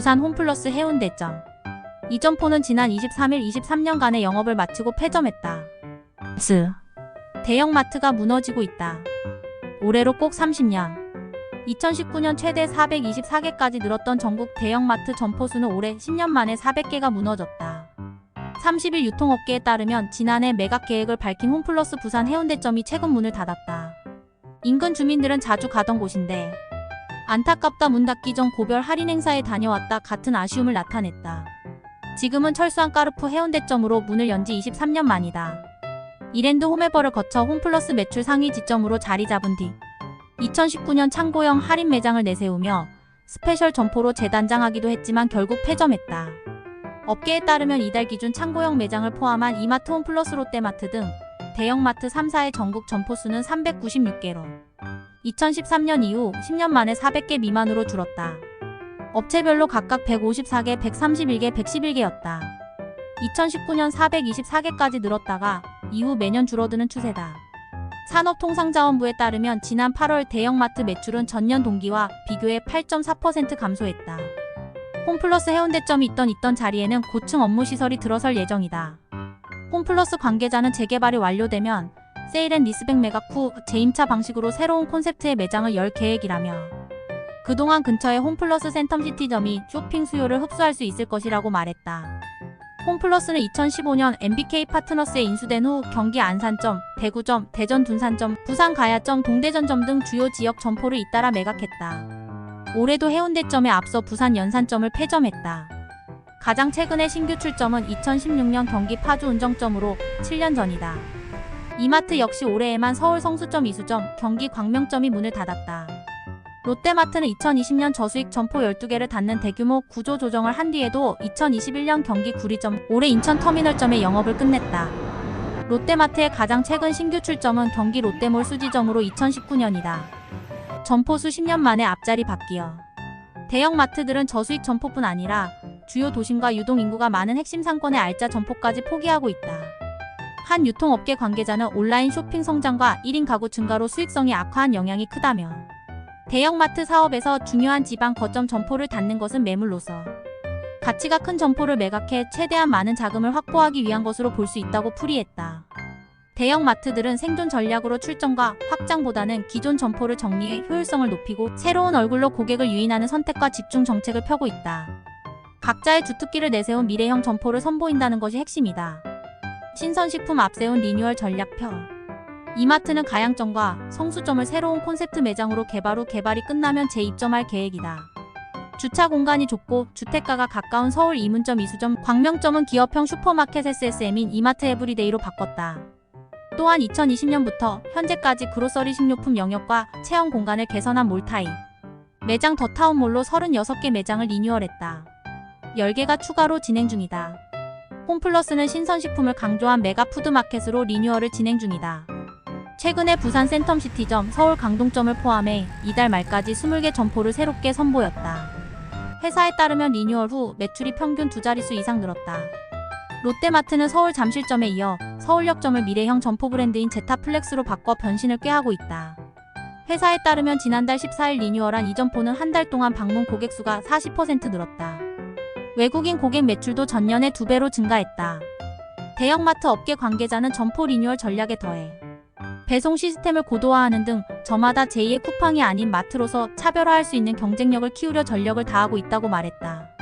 부산 홈플러스 해운대점. 이 점포는 지난 23일 23년간의 영업을 마치고 폐점했다. 스. 대형마트가 무너지고 있다. 올해로 꼭 30년. 2019년 최대 424개까지 늘었던 전국 대형마트 점포수는 올해 10년 만에 400개가 무너졌다. 30일 유통업계에 따르면 지난해 매각 계획을 밝힌 홈플러스 부산 해운대점이 최근 문을 닫았다. 인근 주민들은 자주 가던 곳인데 안타깝다 문 닫기 전 고별 할인 행사에 다녀왔다 같은 아쉬움을 나타냈다. 지금은 철수한 까르푸 해운대점으로 문을 연 지 23년 만이다. 이랜드 홈에버를 거쳐 홈플러스 매출 상위 지점으로 자리 잡은 뒤 2019년 창고형 할인 매장을 내세우며 스페셜 점포로 재단장하기도 했지만 결국 폐점했다. 업계에 따르면 이달 기준 창고형 매장을 포함한 이마트 홈플러스 롯데마트 등 대형마트 3사의 전국 점포수는 396개로 2013년 이후 10년 만에 400개 미만으로 줄었다. 업체별로 각각 154개, 131개, 111개였다. 2019년 424개까지 늘었다가 이후 매년 줄어드는 추세다. 산업통상자원부에 따르면 지난 8월 대형마트 매출은 전년 동기와 비교해 8.4% 감소했다. 홈플러스 해운대점이 있던 있던 자리에는 고층 업무 시설이 들어설 예정이다. 홈플러스 관계자는 재개발이 완료되면 세일앤 리스백 매각 후 재임차 방식으로 새로운 콘셉트의 매장을 열 계획이라며 그동안 근처의 홈플러스 센텀시티점이 쇼핑 수요를 흡수할 수 있을 것이라고 말했다. 홈플러스는 2015년 MBK 파트너스에 인수된 후 경기 안산점, 대구점, 대전 둔산점, 부산 가야점, 동대전점 등 주요 지역 점포를 잇따라 매각했다. 올해도 해운대점에 앞서 부산 연산점을 폐점했다. 가장 최근의 신규 출점은 2016년 경기 파주 운정점으로 7년 전이다. 이마트 역시 올해에만 서울 성수점 이수점, 경기 광명점이 문을 닫았다. 롯데마트는 2020년 저수익 점포 12개를 닫는 대규모 구조 조정을 한 뒤에도 2021년 경기 구리점, 올해 인천 터미널점의 영업을 끝냈다. 롯데마트의 가장 최근 신규 출점은 경기 롯데몰 수지점으로 2019년이다. 점포 수 10년 만에 앞자리 바뀌어. 대형 마트들은 저수익 점포뿐 아니라 주요 도심과 유동 인구가 많은 핵심 상권의 알짜 점포까지 포기하고 있다. 한 유통업계 관계자는 온라인 쇼핑 성장과 1인 가구 증가로 수익성이 악화한 영향이 크다며 대형마트 사업에서 중요한 지방 거점 점포를 닫는 것은 매물로서 가치가 큰 점포를 매각해 최대한 많은 자금을 확보하기 위한 것으로 볼 수 있다고 풀이했다. 대형마트들은 생존 전략으로 출점과 확장보다는 기존 점포를 정리해 효율성을 높이고 새로운 얼굴로 고객을 유인하는 선택과 집중 정책을 펴고 있다. 각자의 주특기를 내세운 미래형 점포를 선보인다는 것이 핵심이다. 신선식품 앞세운 리뉴얼 전략표 이마트는 가양점과 성수점을 새로운 콘셉트 매장으로 개발 후 개발이 끝나면 재입점할 계획이다. 주차 공간이 좁고 주택가가 가까운 서울 이문점 이수점, 광명점은 기업형 슈퍼마켓 SSM인 이마트 에브리데이로 바꿨다. 또한 2020년부터 현재까지 그로서리 식료품 영역과 체험 공간을 개선한 몰타이. 매장 더타운몰로 36개 매장을 리뉴얼했다. 10개가 추가로 진행 중이다. 홈플러스는 신선식품을 강조한 메가 푸드마켓으로 리뉴얼을 진행 중이다. 최근에 부산 센텀시티점, 서울 강동점을 포함해 이달 말까지 20개 점포를 새롭게 선보였다. 회사에 따르면 리뉴얼 후 매출이 평균 두 자릿수 이상 늘었다. 롯데마트는 서울 잠실점에 이어 서울역점을 미래형 점포 브랜드인 제타플렉스로 바꿔 변신을 꾀하고 있다. 회사에 따르면 지난달 14일 리뉴얼한 이 점포는 한 달 동안 방문 고객 수가 40% 늘었다. 외국인 고객 매출도 전년에 두 배로 증가했다. 대형마트 업계 관계자는 점포 리뉴얼 전략에 더해 배송 시스템을 고도화하는 등 저마다 제2의 쿠팡이 아닌 마트로서 차별화할 수 있는 경쟁력을 키우려 전력을 다하고 있다고 말했다.